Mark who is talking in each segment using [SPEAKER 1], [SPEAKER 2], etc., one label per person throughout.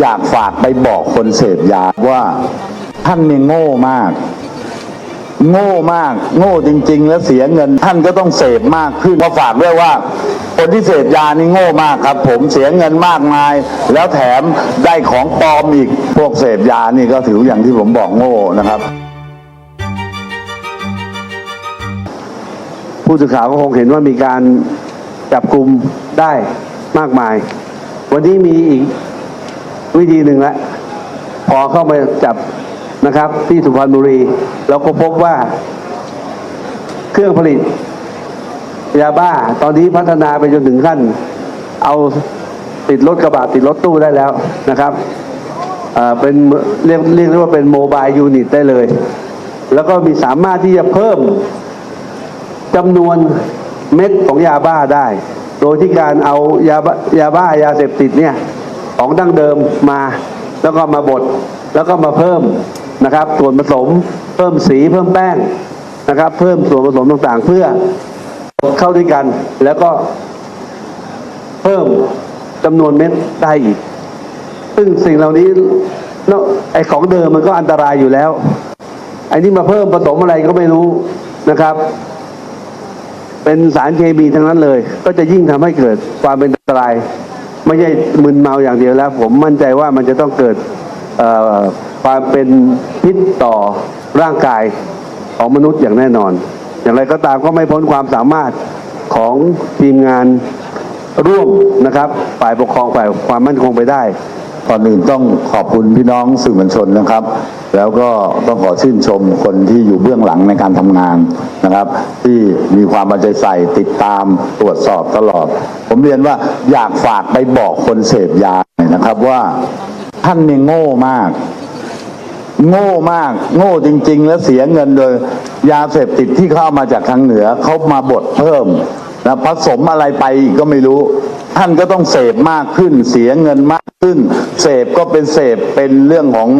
[SPEAKER 1] อยากฝากไปบอกคนเสพยาว่าท่านเนี่ยโง่มาก โง่มาก โง่จริง ๆ แล้วเสียเงิน ท่านก็ต้องเสพมากขึ้นมาฝากด้วยว่า คนที่เสพยานี่โง่มากครับ ผมเสียเงินมากมาย แล้วแถมได้ของปลอมอีกพวกเสพยานี่ก็ถืออย่างที่ผมบอกโง่นะครับ
[SPEAKER 2] ผู้สื่อข่าวก็คงเห็นว่ามีการจับกลุ่มได้มากมาย วันนี้มีอีก วิธีหนึ่งละพอเข้ามาจับนะครับ ที่สุพรรณบุรี เราก็พบว่า เครื่องผลิตยาบ้า ตอนนี้พัฒนาไปจนถึงขั้น เอาติดรถกระบะติดรถตู้ได้แล้วนะครับเอ่อเป็นเรียกเรียกได้ว่าเป็นโมบายยูนิตได้เลย แล้วก็มีสามารถที่จะเพิ่มจำนวนเม็ดของยาบ้าได้ โดยที่การเอายาบ้ายาบ้ายาเสพติดเนี่ย ของดั้งเดิมมา แล้วก็มาบดแล้วก็มาเพิ่มนะครับส่วนผสมเพิ่มสีเพิ่มแป้งนะครับ เพิ่มส่วนผสมต่างๆ เพื่อเข้าด้วยกัน แล้วก็เพิ่มจำนวนเม็ดได้อีก ซึ่งสิ่งเหล่านี้เนอะไอของเดิมมันก็อันตรายอยู่แล้วไอ้นี่มาเพิ่มผสมอะไรก็ไม่รู้นะครับ เป็นสารเคมีทั้งนั้นเลย ก็จะยิ่งทำให้เกิดความเป็นอันตราย ไม่ใช่มึนเมาอย่างเดียวแล้ว ผมมั่นใจว่ามันจะต้องเกิดความเป็นพิษต่อร่างกายของมนุษย์อย่างแน่นอน อย่างไรก็ตามก็ไม่พ้นความสามารถของทีมงานร่วมนะครับ ฝ่ายปกครองฝ่ายความมั่นคงไปได้
[SPEAKER 1] ก่อนอื่นต้องขอบคุณพี่น้องสื่อมวลชนนะครับ แล้วก็ต้องขอชื่นชมคนที่อยู่เบื้องหลังในการทำงานนะครับ ที่มีความเอาใจใส่ติดตามตรวจสอบตลอด ผมเรียนว่าอยากฝากไปบอกคนเสพยาหน่อยนะครับว่าท่านเนี่ยโง่มาก โง่มาก โง่จริง ๆ แล้วเสียเงินโดย ยาเสพติดที่เข้ามาจากทางเหนือเขามาบดเพิ่ม นะผสมอะไรไปอีกก็ไม่รู้ ท่านก็ต้องเสพมากขึ้น เสียเงินมากขึ้น เสพก็เป็นเสพเป็นเรื่องของ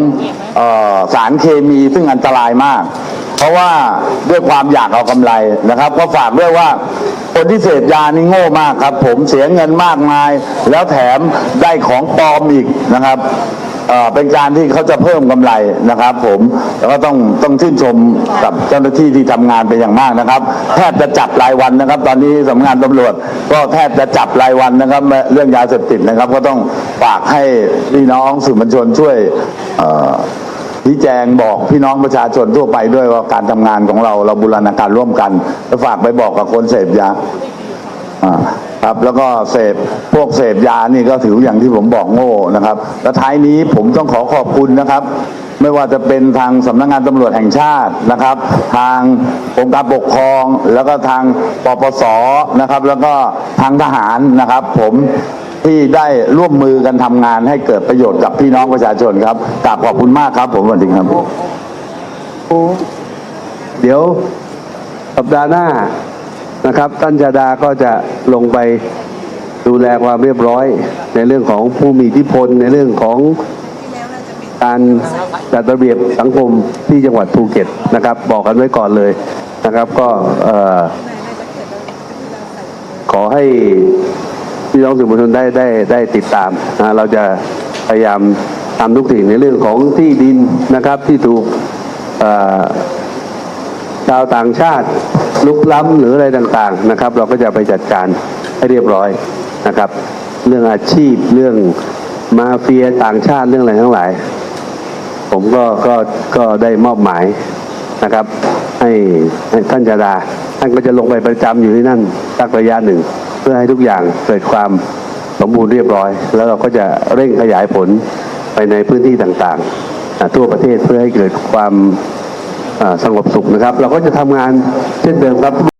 [SPEAKER 1] ออสารเคมีซึ่งอันตรายมาก เพราะว่าด้วยความอยากเอากำไรนะครับ ก็ฝากด้วยว่าคนที่เสพยานี่โง่มากครับ ผมเสียเงินมากมาย แล้วแถมได้ของปลอมอีกนะครับ เป็นการที่เขาจะเพิ่มกำไรนะครับผมแล้วก็ต้องต้องชื่นชมกับเจ้าหน้าที่ที่ทำงานเป็นอย่างมากนะครับแทบจะจับรายวันนะครับ ตอนนี้สำนักงานตำรวจ ก็แทบจะจับรายวันนะครับ เรื่องยาเสพติดนะครับ ก็ต้องฝากให้พี่น้องสื่อมวลชนช่วยเอ่อชี้แจงบอกพี่น้องประชาชนทั่วไปด้วยว่าการทำงานของเราเราบูรณาการร่วมกัน แล้วฝากไปบอกกับคนเสพยาอ่า ครับ แล้วก็เสพพวกเสพยานี่ก็ถืออย่างที่ผมบอกโง่นะครับ แล้วท้ายนี้ผมต้องขอขอบคุณนะครับ ไม่ว่าจะเป็นทางสำนักงานตำรวจแห่งชาตินะครับ ทางองค์การปกครอง แล้วก็ทางปปสนะครับ แล้วก็ทางทหารนะครับ ผมที่ได้ร่วมมือกันทำงานให้เกิดประโยชน์กับพี่น้องประชาชนครับกราบขอบคุณมากครับ ผมวัสดีครับ
[SPEAKER 2] เดี๋ยวสัปดาห์หน้า นะครับ ท่านจาดาก็จะลงไปดูแลความเรียบร้อย ในเรื่องของผู้มีอิทธิพลในเรื่องของการจัดระเบียบสังคมที่จังหวัดภูเก็ตนะครับ บอกกันไว้ก่อนเลยนะครับ ก็ขอให้พี่น้องสื่อมวลชนได้ได้ได้ติดตามนะเราจะพยายามทำทุกสิ่งในเรื่องของที่ดินนะครับที่ถูกชาวต่างชาติ ลุกล้ำหรืออะไรต่างๆนะครับ เราก็จะไปจัดการให้เรียบร้อยนะครับ เรื่องอาชีพเรื่องมาเฟียต่างชาติเรื่องอะไรทั้งหลาย ผมก็ก็ก็ได้มอบหมายนะครับ ให้ท่านจาดาท่านก็จะลงไปประจำอยู่ที่นั่นสักระยะหนึ่ง เพื่อให้ทุกอย่างเกิดความสมบูรณ์เรียบร้อย แล้วเราก็จะเร่งขยายผลไปในพื้นที่ต่างๆ ทั่วประเทศเพื่อให้เกิดความ สงบสุขนะครับ เราก็จะทำงานเช่นเดิมครับ